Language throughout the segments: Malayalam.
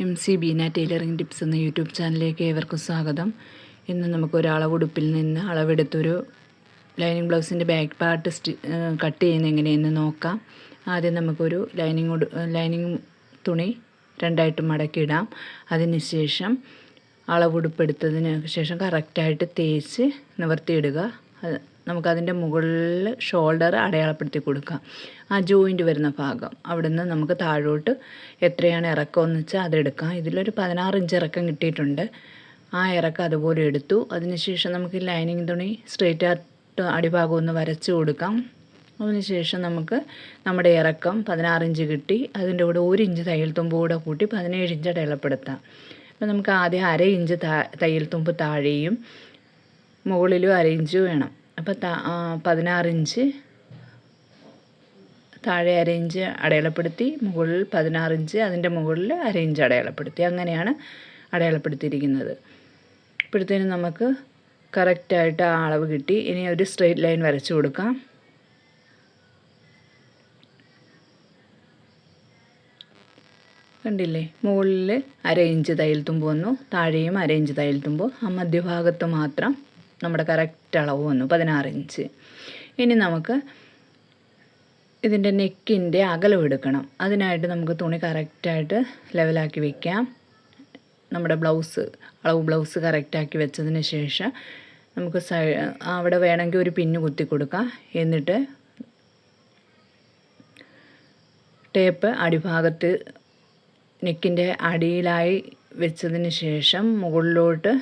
M C Beena tailoring tips എന്ന യൂട്യൂബ് ചാനലിലേക്ക് ഏവർക്കും സ്വാഗതം. ഇന്ന് നമുക്ക് അളവുടുപ്പിൽ നിന്ന് അളവെടുത്തൊരു ലൈനിങ് ബ്ലൗസിന്റെ ബാക്ക് പാർട്ട് കട്ട് ചെയ്യുന്ന എങ്ങനെയെന്ന് നോക്കാം. ആദ്യം നമുക്കൊരു ലൈനിങ് ലൈനിങ് തുണി രണ്ടായിട്ട് മടക്കിയിടാം. അതിനുശേഷം അളവുടുപ്പെടുത്തതിന് ശേഷം കറക്റ്റായിട്ട് തേച്ച് നിവർത്തിയിടുക. നമുക്കതിന്റെ മുകളിൽ ഷോൾഡർ അടയാളപ്പെടുത്തി കൊടുക്കാം. ആ ജോയിന്റ് വരുന്ന ഭാഗം. അവിടെ നിന്ന് നമുക്ക് താഴോട്ട് എത്രയാണ് ഇറക്കമെന്ന് വെച്ചാൽ അതെടുക്കാം. ഇതിലൊരു പതിനാറ് ഇഞ്ച് ഇറക്കം കിട്ടിയിട്ടുണ്ട്. ആ ഇറക്കം അതുപോലെ എടുത്തു. അതിനുശേഷം നമുക്ക് ലൈനിങ് തുണി സ്ട്രെയിറ്റ് ആയിട്ട് അടിഭാഗം ഒന്ന് വരച്ച് കൊടുക്കാം. അതിനുശേഷം നമുക്ക് നമ്മുടെ ഇറക്കം പതിനാറ് ഇഞ്ച് കിട്ടി. അതിന്റെ കൂടെ ഒരു ഇഞ്ച് തയ്യൽ തുമ്പ് കൂടെ കൂട്ടി പതിനേഴ് ഇഞ്ച് അടയാളപ്പെടുത്താം. അപ്പോൾ നമുക്ക് ആദ്യം അര ഇഞ്ച് തയ്യൽ തുമ്പ് താഴെയും മുകളിലും അര ഇഞ്ച് വേണം. അപ്പോൾ താ പതിനാറിഞ്ച് താഴെ അരയിഞ്ച് അടയാളപ്പെടുത്തി മുകളിൽ പതിനാറിഞ്ച് അതിന്റെ മുകളിൽ അരയിഞ്ച് അടയാളപ്പെടുത്തി. അങ്ങനെയാണ് അടയാളപ്പെടുത്തിയിരിക്കുന്നത്. ഇപ്പോഴത്തേനും നമുക്ക് കറക്റ്റായിട്ട് ആ അളവ് കിട്ടി. ഇനി ഒരു സ്ട്രെയിറ്റ് ലൈൻ വരച്ചു കൊടുക്കാം. കണ്ടില്ലേ? മുകളിൽ അര ഇഞ്ച് തയ്യൽ തുമ്പ് വന്നു. താഴെയും അര ഇഞ്ച് തയ്യൽ തുമ്പ്. ആ മധ്യഭാഗത്ത് മാത്രം നമ്മുടെ കറക്റ്റ് അളവ് വന്നു പതിനാറ് ഇഞ്ച് ഇനി നമുക്ക് ഇതിന്റെ നെക്കിന്റെ അകലം എടുക്കണം. അതിനായിട്ട് നമുക്ക് തുണി കറക്റ്റായിട്ട് ലെവലാക്കി വെക്കാം. നമ്മുടെ ബ്ലൗസ് അളവ് ബ്ലൗസ് കറക്റ്റാക്കി വെച്ചതിന് ശേഷം നമുക്ക് സൈ അവിടെ വേണമെങ്കിൽ ഒരു പിന്ന് കുത്തി കൊടുക്കാം. എന്നിട്ട് ടേപ്പ് അടിഭാഗത്ത് നെക്കിന്റെ അടിയിലായി വെച്ചതിന് ശേഷം മുകളിലോട്ട്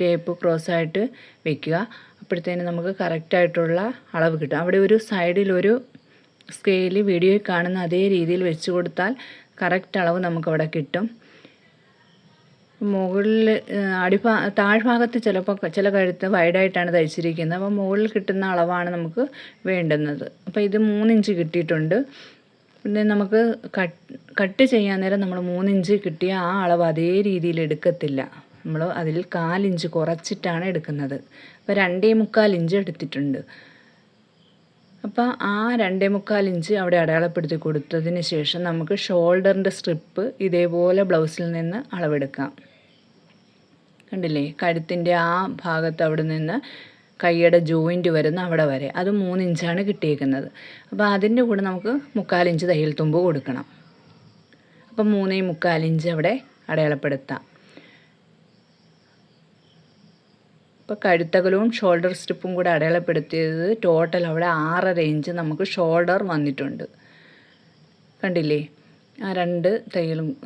ടേപ്പ് ക്രോസായിട്ട് വെക്കുക. അപ്പോഴത്തേന് നമുക്ക് കറക്റ്റായിട്ടുള്ള അളവ് കിട്ടും. അവിടെ ഒരു സൈഡിലൊരു സ്കെയിൽ വീഡിയോയിൽ കാണുന്ന അതേ രീതിയിൽ വെച്ച് കൊടുത്താൽ കറക്റ്റ് അളവ് നമുക്കവിടെ കിട്ടും. മുകളിൽ അടിഭാ താഴ്ഭാഗത്ത് ചിലപ്പോൾ ചില കഴുത്ത് വൈഡായിട്ടാണ് തയ്ച്ചിരിക്കുന്നത് അപ്പോൾ മുകളിൽ കിട്ടുന്ന അളവാണ് നമുക്ക് വേണ്ടുന്നത്. അപ്പോൾ ഇത് മൂന്നിഞ്ച് കിട്ടിയിട്ടുണ്ട്. പിന്നെ നമുക്ക് കട്ട് കട്ട് ചെയ്യാൻ നേരം നമ്മൾ മൂന്നിഞ്ച് കിട്ടിയ ആ അളവ് അതേ രീതിയിൽ എടുക്കത്തില്ല. നമ്മൾ അതിൽ കാലിഞ്ച് കുറച്ചിട്ടാണ് എടുക്കുന്നത്. അപ്പോൾ രണ്ടേ മുക്കാൽ ഇഞ്ച് എടുത്തിട്ടുണ്ട്. അപ്പോൾ ആ രണ്ടേ മുക്കാൽ ഇഞ്ച് അവിടെ അടയാളപ്പെടുത്തി കൊടുത്തതിന് ശേഷം നമുക്ക് ഷോൾഡറിന്റെ സ്ട്രിപ്പ് ഇതേപോലെ ബ്ലൗസിൽ നിന്ന് അളവെടുക്കാം. കണ്ടില്ലേ? കഴുത്തിന്റെ ആ ഭാഗത്ത് അവിടെ നിന്ന് കൈയുടെ ജോയിന്റ് വരുന്ന അവിടെ വരെ. അത് മൂന്നിഞ്ചാണ് കിട്ടിയേക്കുന്നത്. അപ്പോൾ അതിന്റെ കൂടെ നമുക്ക് മുക്കാലിഞ്ച് തയ്യൽ തുമ്പ് കൊടുക്കണം. അപ്പം മൂന്നേ മുക്കാലിഞ്ച് അവിടെ അടയാളപ്പെടുത്താം. ഇപ്പോൾ കഴുത്തകലവും ഷോൾഡർ സ്റ്റിപ്പും കൂടെ അടയാളപ്പെടുത്തിയത് ടോട്ടൽ അവിടെ ആറര ഇഞ്ച് നമുക്ക് ഷോൾഡർ വന്നിട്ടുണ്ട്. കണ്ടില്ലേ? ആ രണ്ട് തയ്യലും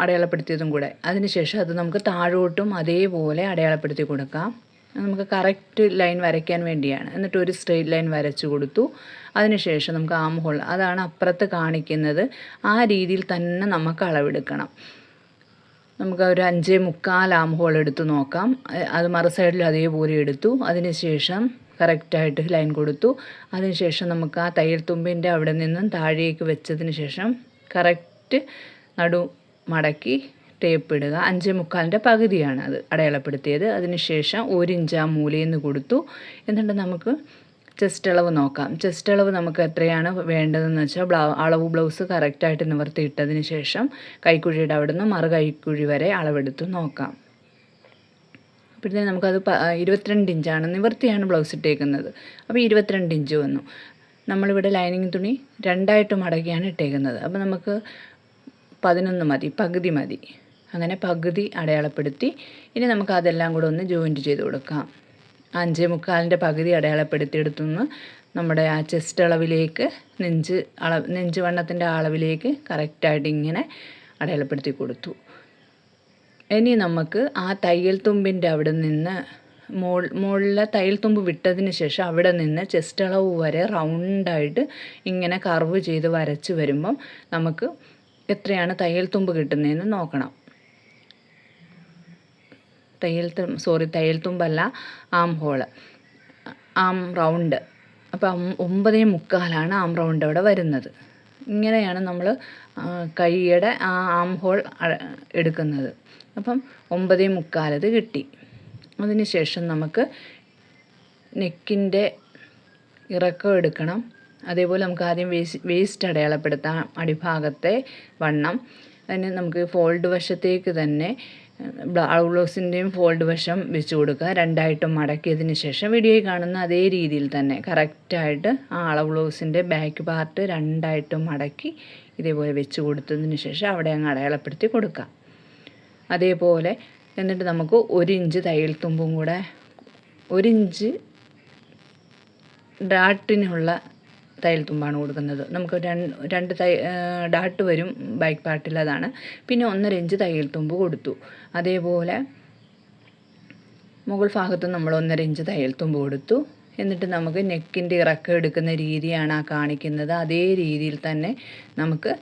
അടയാളപ്പെടുത്തിയതും കൂടെ. അതിനുശേഷം അത് നമുക്ക് താഴോട്ടും അതേപോലെ അടയാളപ്പെടുത്തി കൊടുക്കാം. നമുക്ക് കറക്റ്റ് ലൈൻ വരയ്ക്കാൻ വേണ്ടിയാണ്. എന്നിട്ട് ഒരു സ്ട്രെയിറ്റ് ലൈൻ വരച്ചു കൊടുത്തു. അതിനുശേഷം നമുക്ക് ആം ഹോൾ അതാണ് അപ്പുറത്ത് കാണിക്കുന്നത്. ആ രീതിയിൽ തന്നെ നമുക്ക് അളവെടുക്കണം. നമുക്ക് ഒരു അഞ്ചേ മുക്കാൽ ആം ഹോൾ എടുത്ത് നോക്കാം. അത് മറു സൈഡിൽ അതേപോലെ എടുത്തു. അതിനുശേഷം കറക്റ്റായിട്ട് ലൈൻ കൊടുത്തു. അതിനുശേഷം നമുക്ക് ആ തയ്യൽ തുമ്പിന്റെ അവിടെ നിന്നും താഴേക്ക് വെച്ചതിന് ശേഷം കറക്റ്റ് നടു മടക്കി ടേപ്പ് ഇടുക. അഞ്ചേ മുക്കാലിന്റെ പകുതിയാണ് അത് അടയാളപ്പെടുത്തിയത്. അതിനുശേഷം ഒരു ഇഞ്ച് ആ മൂലയിൽ നിന്ന് കൊടുത്തു. എന്നിട്ട് നമുക്ക് ചെസ്റ്റ് അളവ് നോക്കാം. ചെസ്റ്റ് അളവ് നമുക്ക് എത്രയാണ് വേണ്ടതെന്ന് വെച്ചാൽ ബ്ലൗ അളവ് ബ്ലൗസ് കറക്റ്റായിട്ട് നിവർത്തിയിട്ടതിന് ശേഷം കൈക്കുഴിയുടെ അവിടെ നിന്ന് മറു കൈക്കുഴി വരെ അളവെടുത്ത് നോക്കാം. അപ്പോഴത്തേന് നമുക്കത് ഇരുപത്തിരണ്ട് ഇഞ്ചാണ് നിവർത്തിയാണ് ബ്ലൗസ് ഇട്ടേക്കുന്നത്. അപ്പോൾ ഇരുപത്തിരണ്ട് ഇഞ്ച് വന്നു. നമ്മളിവിടെ ലൈനിങ് തുണി രണ്ടായിട്ട് മടക്കിയാണ് ഇട്ടേക്കുന്നത്. അപ്പോൾ നമുക്ക് പതിനൊന്ന് മതി പകുതി മതി. അങ്ങനെ പകുതി അടയാളപ്പെടുത്തി ഇനി നമുക്ക് അതെല്ലാം കൂടെ ഒന്ന് ജോയിന്റ് ചെയ്ത് കൊടുക്കാം. അഞ്ച് മുക്കാലിന്റെ പകുതി അടയാളപ്പെടുത്തിയെടുത്തുനിന്ന് നമ്മുടെ ആ ചെസ്റ്റ് അളവിലേക്ക് നെഞ്ച് അളവ് നെഞ്ച് വണ്ണത്തിന്റെ അളവിലേക്ക് കറക്റ്റായിട്ട് ഇങ്ങനെ അടയാളപ്പെടുത്തി കൊടുത്തു. ഇനി നമുക്ക് ആ തയ്യൽ തുമ്പിന്റെ അവിടെ നിന്ന് മോൾ മുകളിലെ തയ്യൽ തുമ്പ് വിട്ടതിന് ശേഷം അവിടെ നിന്ന് ചെസ്റ്റ് അളവ് വരെ റൗണ്ടായിട്ട് ഇങ്ങനെ കർവ് ചെയ്ത് വരച്ച് വരുമ്പം നമുക്ക് എത്രയാണ് തയ്യൽ തുമ്പ് കിട്ടുന്നതെന്ന് നോക്കണം. തയ്യൽ സോറി തയ്യൽ തുമ്പല്ല ആം ഹോൾ. ആം റൗണ്ട്. അപ്പം ഒമ്പതേ മുക്കാലാണ് ആം റൗണ്ട് അവിടെ വരുന്നത്. ഇങ്ങനെയാണ് നമ്മൾ കൈയുടെ ആ ആം ഹോൾ എടുക്കുന്നത്. അപ്പം ഒമ്പതേ മുക്കാലത് കിട്ടി. അതിന് ശേഷം നമുക്ക് നെക്കിന്റെ ഇറക്കം എടുക്കണം. അതേപോലെ നമുക്ക് ആദ്യം വേസ്റ്റ് വേസ്റ്റ് അടയാളപ്പെടുത്താം അടിഭാഗത്തെ വണ്ണം. അതിന് നമുക്ക് ഫോൾഡ് വശത്തേക്ക് തന്നെ ബ്ലൗസിന്റെയും ഫോൾഡ് വശം വെച്ച് കൊടുക്കുക. രണ്ടായിട്ടും മടക്കിയതിന് ശേഷം വീഡിയോയിൽ കാണുന്ന അതേ രീതിയിൽ തന്നെ കറക്റ്റായിട്ട് ആ അളവ് ബ്ലൗസിന്റെ ബാക്ക് പാർട്ട് രണ്ടായിട്ടും മടക്കി ഇതേപോലെ വെച്ച് കൊടുത്തതിന് ശേഷം അവിടെ അങ്ങ് അടയാളപ്പെടുത്തി കൊടുക്കുക. അതേപോലെ എന്നിട്ട് നമുക്ക് ഒരു ഇഞ്ച് തയ്യൽ തുമ്പും കൂടെ ഒരു ഇഞ്ച് ഡാട്ടിനുള്ള തയ്യൽ തുമ്പാണ് കൊടുക്കുന്നത്. നമുക്ക് രണ്ട് തൈ ഡാട്ട് വരും ബാക്ക് പാർട്ടിൽ അതാണ്. പിന്നെ ഒന്നര ഇഞ്ച് തയ്യൽ തുമ്പ് കൊടുത്തു. അതേപോലെ മുകൾ ഭാഗത്തും നമ്മൾ ഒന്നര ഇഞ്ച് തയ്യൽ തുമ്പ് കൊടുത്തു. എന്നിട്ട് നമുക്ക് നെക്കിന്റെ ഇറക്കം എടുക്കുന്ന രീതിയാണ് ആ കാണിക്കുന്നത്. അതേ രീതിയിൽ തന്നെ നമുക്ക്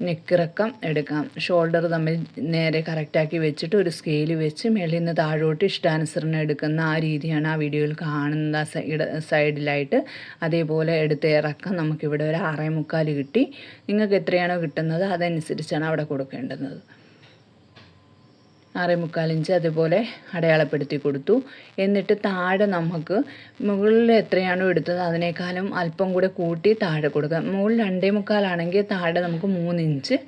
നെക്കിറക്കം എടുക്കാം. ഷോൾഡർ തമ്മിൽ നേരെ കറക്റ്റാക്കി വെച്ചിട്ട് ഒരു സ്കെയിൽ വെച്ച് മേളിൽ നിന്ന് താഴോട്ട് ഇഷ്ടാനുസരണം എടുക്കുന്ന ആ രീതിയാണ് ആ വീഡിയോയിൽ കാണുന്ന സൈഡ് സൈഡിലായിട്ട് അതേപോലെ എടുത്ത ഇറക്കം നമുക്കിവിടെ ഒരു ആറേ മുക്കാൽ കിട്ടി. നിങ്ങൾക്ക് എത്രയാണോ കിട്ടുന്നത് അതനുസരിച്ചാണ് അവിടെ കൊടുക്കേണ്ടത് ആറേ മുക്കാൽ ഇഞ്ച് അതുപോലെ അടയാളപ്പെടുത്തി കൊടുത്തു. എന്നിട്ട് താഴെ നമുക്ക് മുകളിൽ എത്രയാണോ എടുത്തത് അതിനേക്കാളും അല്പം കൂടെ കൂട്ടി താഴെ കൊടുക്കാം. മുകളിൽ രണ്ടേ മുക്കാലാണെങ്കിൽ താഴെ നമുക്ക് മൂന്നിഞ്ച്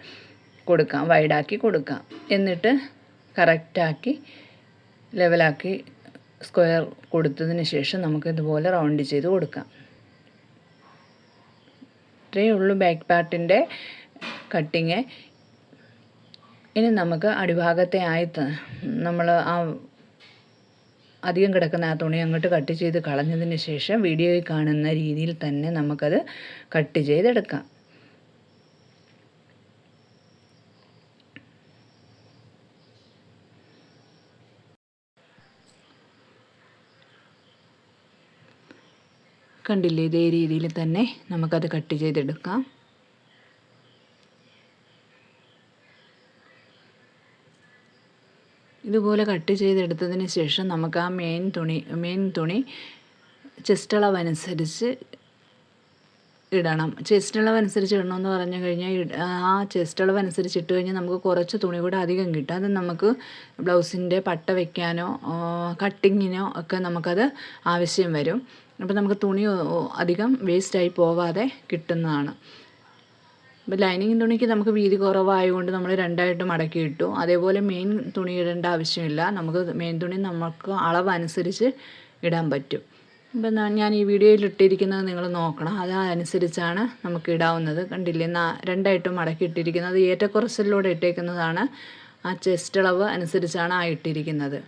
കൊടുക്കാം വൈഡാക്കി കൊടുക്കാം. എന്നിട്ട് കറക്റ്റാക്കി ലെവലാക്കി സ്ക്വയർ കൊടുത്തതിന് ശേഷം നമുക്ക് ഇതുപോലെ റൗണ്ട് ചെയ്ത് കൊടുക്കാം. ഇത്രയേ ഉള്ളൂ ബാക്ക് പാർട്ടിന്റെ കട്ടിങ്. ഇനി നമുക്ക് അടിഭാഗത്തെ ആയത്ത് നമ്മൾ ആ അധികം കിടക്കുന്ന ആ തുണി അങ്ങോട്ട് കട്ട് ചെയ്ത് കളഞ്ഞതിന് ശേഷം വീഡിയോയിൽ കാണുന്ന രീതിയിൽ തന്നെ നമുക്കത് കട്ട് ചെയ്തെടുക്കാം. കണ്ടില്ലേ ഇതേ രീതിയിൽ തന്നെ നമുക്കത് കട്ട് ചെയ്തെടുക്കാം. ഇതുപോലെ കട്ട് ചെയ്തെടുത്തതിന് ശേഷം നമുക്ക് ആ മെയിൻ തുണി മെയിൻ തുണി ചെസ്റ്റ് അനുസരിച്ച് ഇടണം. ചെസ്റ്റ് അനുസരിച്ച് ഇടണമെന്ന് പറഞ്ഞു കഴിഞ്ഞാൽ ആ ചെസ്റ്റ് അനുസരിച്ച് ഇട്ട് കഴിഞ്ഞാൽ നമുക്ക് കുറച്ച് തുണി കൂടെ അധികം കിട്ടും. അത് നമുക്ക് ബ്ലൗസിന്റെ പട്ട വയ്ക്കാനോ കട്ടിങ്ങിനോ ഒക്കെ നമുക്കത് ആവശ്യം വരും. അപ്പോൾ നമുക്ക് തുണി അധികം വേസ്റ്റായി പോവാതെ കിട്ടുന്നതാണ്. അപ്പോൾ ലൈനിങ് തുണിക്ക് നമുക്ക് വീതി കുറവായതുകൊണ്ട് നമ്മൾ രണ്ടായിട്ട് മടക്കി ഇട്ടു. അതേപോലെ മെയിൻ തുണി ഇടേണ്ട ആവശ്യമില്ല. നമുക്ക് മെയിൻ തുണി നമുക്ക് അളവനുസരിച്ച് ഇടാൻ പറ്റും. ഇപ്പം ഞാൻ ഈ വീഡിയോയിൽ ഇട്ടിരിക്കുന്നത് നിങ്ങൾ നോക്കണം. അതനുസരിച്ചാണ് നമുക്ക് ഇടാവുന്നത്. കണ്ടില്ലേ? രണ്ടായിട്ട് മടക്കി ഇട്ടിരിക്കുന്നത്. ഏറ്റക്കുറച്ചിലൂടെ ഇട്ടേക്കുന്നതാണ്. ആ ചെസ്റ്റ് അളവ് അനുസരിച്ചാണ് ആ ഇട്ടിരിക്കുന്നത്.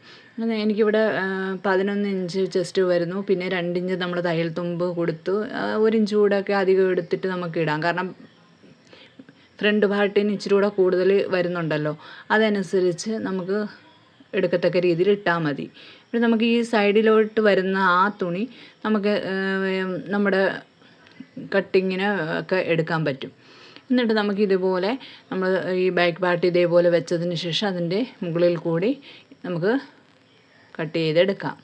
എനിക്കിവിടെ പതിനൊന്ന് ഇഞ്ച് ചെസ്റ്റ് വരുന്നു. പിന്നെ രണ്ടിഞ്ച് നമ്മൾ തയ്യൽ തുമ്പ് കൊടുത്തു. ഒരു ഇഞ്ച് കൂടെ അധികം എടുത്തിട്ട് നമുക്ക് ഇടാം. കാരണം ഫ്രണ്ട് പാർട്ടിന് ഇച്ചിരി കൂടെ കൂടുതൽ വരുന്നുണ്ടല്ലോ. അതനുസരിച്ച് നമുക്ക് എടുക്കത്തക്ക രീതിയിൽ ഇട്ടാൽ മതി. പിന്നെ നമുക്ക് ഈ സൈഡിലോട്ട് വരുന്ന ആ തുണി നമുക്ക് നമ്മുടെ കട്ടിങ്ങിന് ഒക്കെ എടുക്കാൻ പറ്റും. എന്നിട്ട് നമുക്ക് ഇതുപോലെ നമ്മൾ ഈ ബാക്ക് പാർട്ട് ഇതേപോലെ വെച്ചതിന് ശേഷം അതിന്റെ മുകളിൽ കൂടി നമുക്ക് കട്ട് ചെയ്തെടുക്കാം.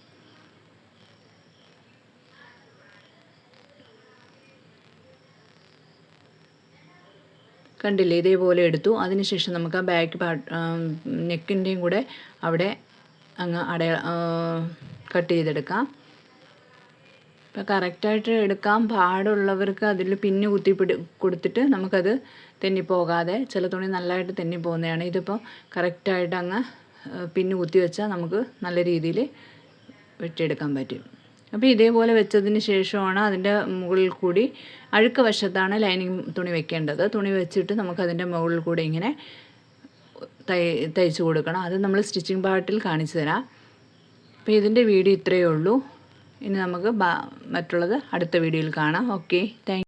കണ്ടില്ലേ? ഇതേപോലെ എടുത്തു. അതിനുശേഷം നമുക്ക് ആ ബാക്ക് പാർട്ട് നെക്കിന്റെയും കൂടെ അവിടെ അങ്ങ് അടയ കട്ട് ചെയ്തെടുക്കാം. ഇപ്പോൾ കറക്റ്റായിട്ട് എടുക്കാൻ പാടുള്ളവർക്ക് അതിൽ പിന്ന് കുത്തിപ്പിടി കൊടുത്തിട്ട് നമുക്കത് തെന്നിപ്പോകാതെ ചില തുണി നല്ലതായിട്ട് തെന്നിപ്പോകുന്നതാണ്. ഇതിപ്പോൾ കറക്റ്റായിട്ട് അങ്ങ് പിന്ന് കുത്തി വെച്ചാൽ നമുക്ക് നല്ല രീതിയിൽ വെട്ടിയെടുക്കാൻ പറ്റും. അപ്പോൾ ഇതേപോലെ വെച്ചതിന് ശേഷമാണ് അതിന്റെ മുകളിൽ കൂടി അഴുക്ക വശത്താണ് ലൈനിങ് തുണി വെക്കേണ്ടത്. തുണി വെച്ചിട്ട് നമുക്കതിന്റെ മുകളിൽ കൂടി ഇങ്ങനെ തയ്ച്ച് കൊടുക്കണം. അത് നമ്മൾ സ്റ്റിച്ചിങ് പാർട്ടിൽ കാണിച്ചു തരാം. അപ്പോൾ ഇതിന്റെ വീഡിയോ ഇത്രയേ ഉള്ളൂ. ഇനി നമുക്ക് മറ്റുള്ളത് അടുത്ത വീഡിയോയിൽ കാണാം. Okay thank